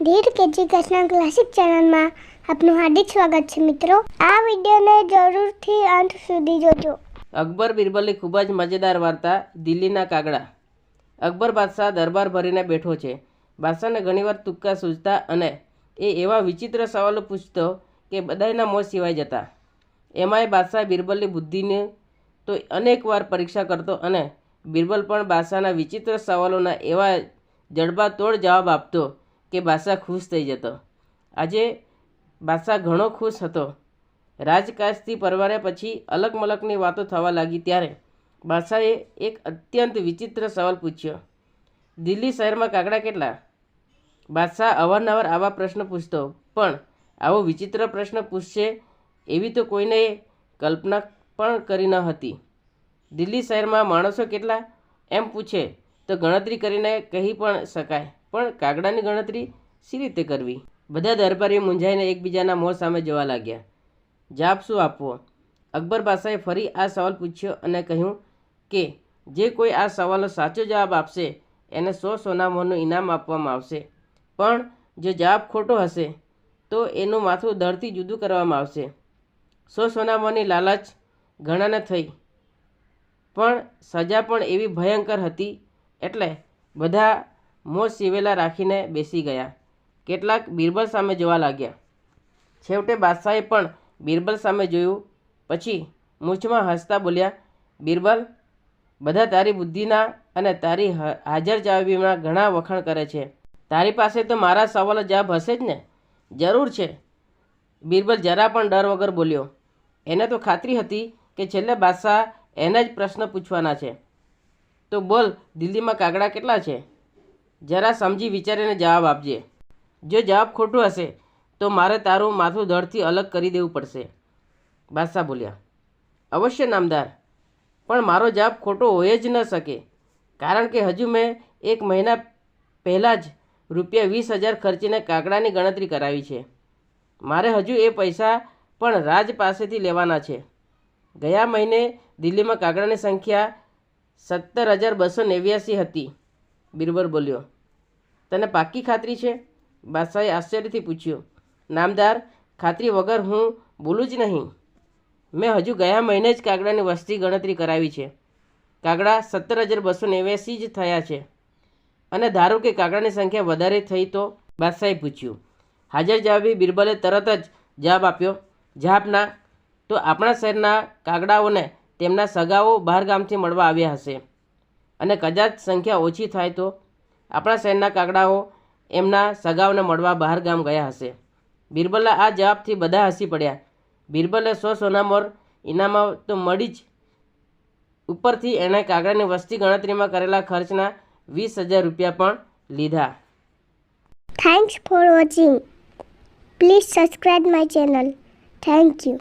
ધીર Krishna classic ચેનલમાં આપનું હાર્દિક સ્વાગત છે મિત્રો. આ વિડીયોને જરૂરથી અંત સુધી જોજો. અકબર બિરબલની ખૂબ જ મજેદાર વાર્તા, દિલ્હીના કાગડા. અકબર બાદશાહ દરબાર ભરીને બેઠો છે. બાદશાહને ઘણીવાર તુક્કા સૂઝતા અને એ એવા વિચિત્ર સવાલો પૂછતો કે બધાયના મોં સિવાય જતા. એમાંય બાદશાહ બિરબલની બુદ્ધિને તો અનેકવાર પરીક્ષા કરતો અને બિરબલ પણ બાદશાહના વિચિત્ર સવાલોના એવા જડબાતોડ જવાબ આપતો કે બાદશાહ ખુશ થઈ જતો. આજે બાદશાહ ઘણો ખુશ હતો. રાજકાજથી પરવાર્યા પછી અલગ મલકની વાતો થવા લાગી ત્યારે બાદશાહે એક અત્યંત વિચિત્ર સવાલ પૂછ્યો. દિલ્હી શહેરમાં કાગડા કેટલા? બાદશાહ અવારનવાર આવા પ્રશ્ન પૂછતો, પણ આવો વિચિત્ર પ્રશ્ન પૂછશે એવી તો કોઈને કલ્પના પણ કરી ન હતી. દિલ્હી શહેરમાં માણસો કેટલા? એમ પૂછે તો ગણતરી કરીને કહી પણ શકાય. પણ કાગડાની ગણતરી સી રીતે કરવી? બધા દરબારીઓ મૂંઝાઈને એકબીજાના મોં સામે જોવા લાગ્યા. જાપ શું આપવો? અકબર બાદશાહે ફરી આ સવાલ પૂછ્યો અને કહ્યું કે, જે કોઈ આ સવાલનો સાચો જવાબ આપશે, એને સો સોનામોનું ઇનામ આપવામાં આવશે. પણ જો જવાબ ખોટો હશે, તો એનું માથું દરથી જુદું કરવામાં આવશે. સો સોનામોની લાલચ ઘણાને થઈ. પણ સજા પણ એવી ભયંકર હતી. એટલે બધા મોં સીવેલા રાખીને બેસી ગયા. કેટલાક બિરબલ સામે જોવા લાગ્યા. છેવટે બાદશાહે પણ બિરબલ સામે જોયું. પછી મૂછમાં હસતા બોલ્યા, બિરબલ, બધા તારી બુદ્ધિના અને તારી હાજર જવાબીના ઘણા વખાણ કરે છે. તારી પાસે તો મારા સવાલો જવાબ હશે જ ને? જરૂર છે. બિરબલ જરા પણ ડર વગર બોલ્યો, એને તો ખાતરી હતી કે છેલ્લે બાદશાહ એને જ પ્રશ્ન પૂછવાના છે. તો બોલ, દિલ્હીમાં કાગડા કેટલા છે? જરા સમજી વિચારીને જવાબ આપજે. જો જવાબ ખોટું હશે, તો મારે તારું માથું ધડથી અલગ કરી દેવું પડશે. બાદશાહ બોલ્યા, અવશ્ય નામદાર, પણ મારો જવાબ ખોટો હોય જ ન શકે. કારણ કે હજુ મેં એક મહિના પહેલાં જ રૂપિયા વીસ હજાર ખર્ચીને કાગડાની ગણતરી કરાવી છે. મારે હજુ એ પૈસા પણ રાજ પાસેથી લેવાના છે. ગયા મહિને દિલ્હીમાં કાગડાની સંખ્યા સત્તર હજાર બસો નેવ્યાસી હતી. બિરબલ બોલ્યો, તને પાક્કી ખાતરી છે? બાદશાહે આશ્ચર્યથી પૂછ્યું, નામદાર, ખાતરી વગર હું બોલું જ નહીં. મેં હજુ ગયા મહિને જ કાગડાની વસ્તી ગણતરી કરાવી છે. કાગડા સત્તર હજાર બસો નેવ્યાસી જ થયા છે. અને ધારો કે કાગડાની સંખ્યા વધારે થઈ તો? બાદશાહે પૂછ્યું, હાજર જવાબી બિરબલે તરત જ જવાબ આપ્યો જાપના તો આપણા શહેરના કાગડાઓને તેમના સગાઓ બહાર ગામથી મળવા આવ્યા હશે. અને કદાચ સંખ્યા ઓછી થાય તો આપણા શહેરના કાગડાઓ એમના સગાઓને મળવા બહાર ગામ ગયા હશે. બિરબલના આ જવાબથી બધા હસી પડ્યા. બિરબલે સો સોનામોર ઇનામાં તો મળી જ ઉપરથી એણે કાગડાની વસ્તી ગણતરીમાં કરેલા ખર્ચના વીસ હજાર રૂપિયા પણ લીધા. Thanks for watching please subscribe my channel thank you